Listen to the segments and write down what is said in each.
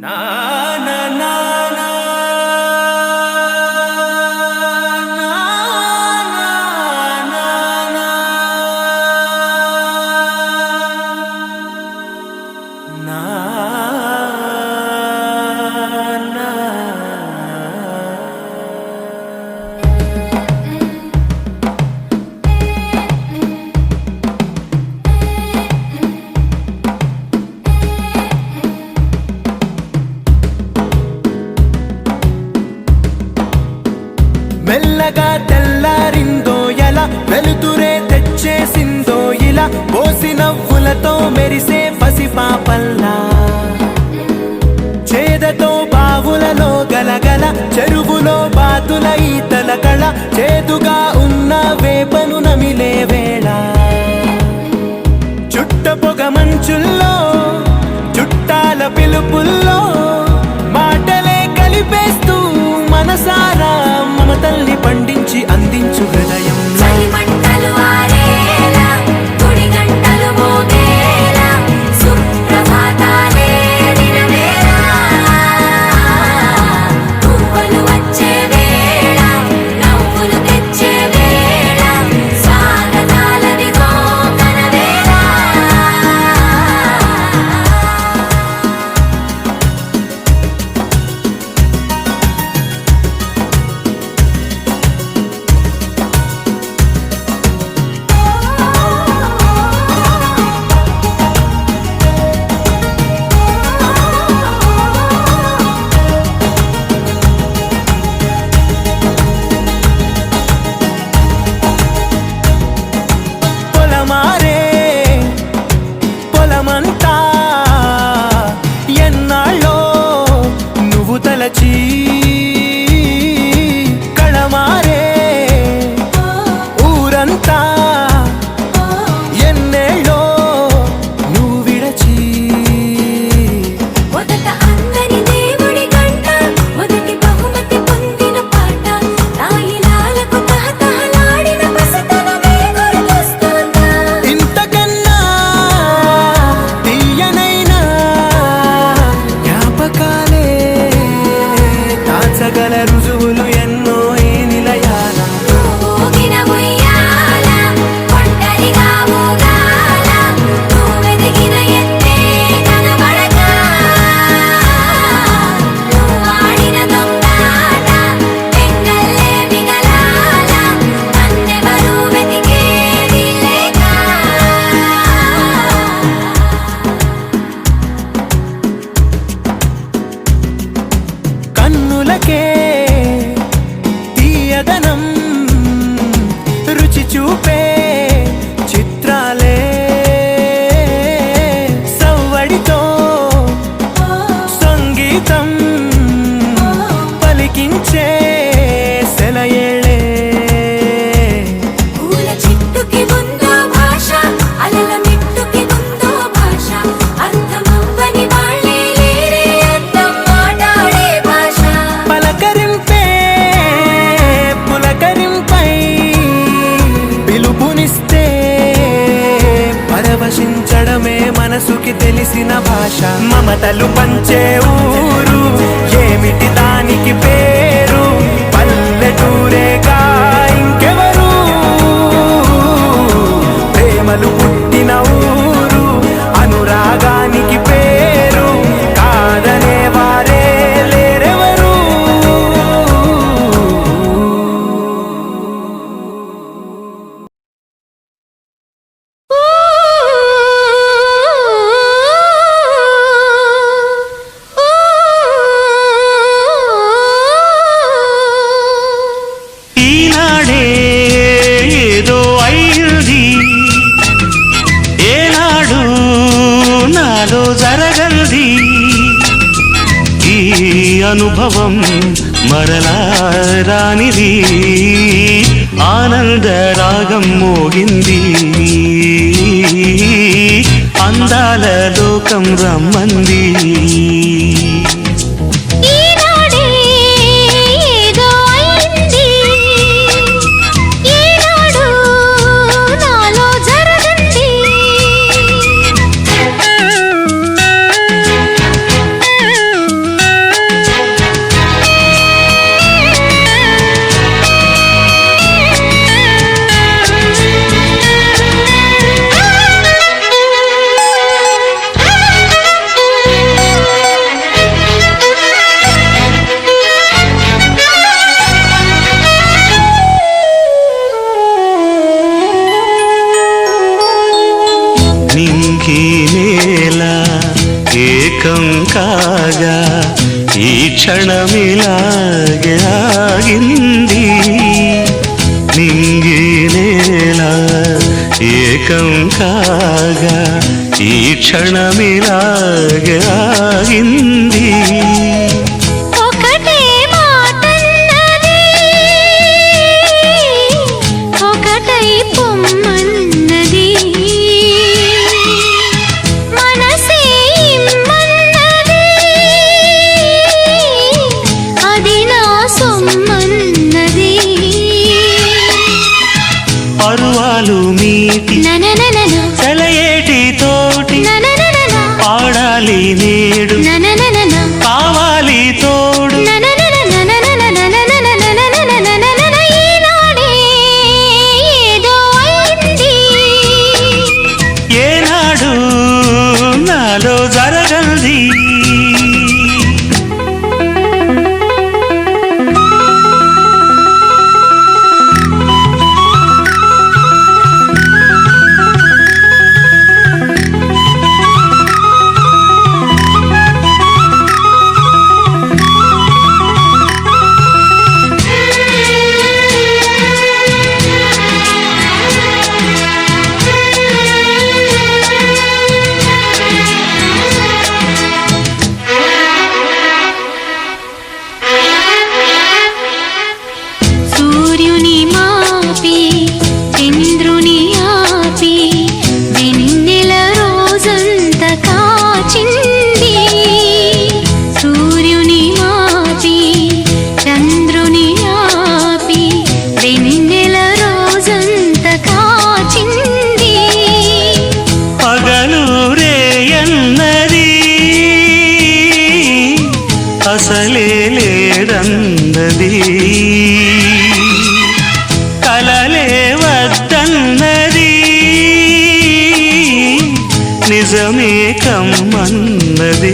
那。చేదతో బావులలో గలగల చెరువులో బాతుల ఈతల కళ చేదుగా ఉన్న వేపను నమిలే వేళ. చుట్ట పొగ మంచుల్లో మనసుకి తెలిసిన భాష. మమతలు పంచే ఊరు ఏమిటి దానికి పేరు? పల్లెటూరే అనుభవం మరలారానిది ఆనంద రాగం మోగింది. అందాల లోకం రమ్మంది. సాగింది నింగి ఏకం కాగా ఈ క్షణమిలాగింది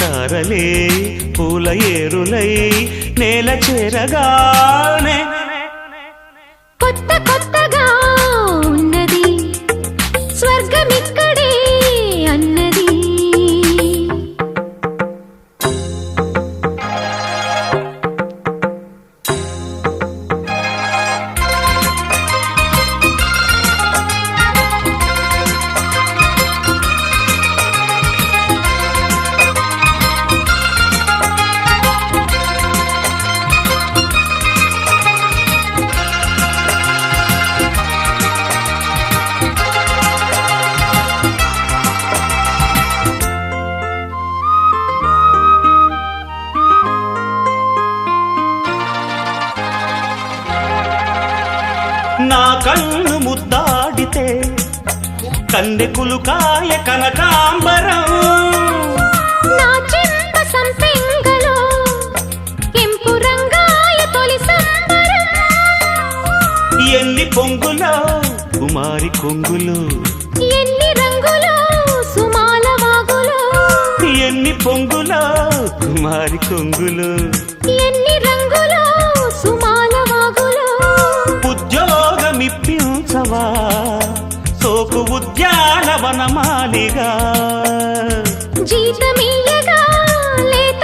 తారలే పూల ఏరులై నేల చేరగానే కందెకులు కాయ కనకాంబరం. ఎన్ని పొంగులో కుమారి కొంగులు. ఎన్ని రంగులో సుమాల వాగులో. ఎన్ని పొంగులో కుమారి కొంగులు. ఎన్ని రంగులో సుమాల వాగులో. ఉద్యోగమిప్పించవా? సోకు ఉద్యానవనమాలిగా. లేత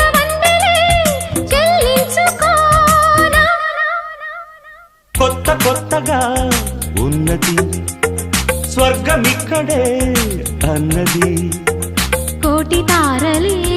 చెల్లించుకోనా. కొత్త కొత్తగా ఉన్నది స్వర్గమిక్కడే అన్నది. కోటి తారలే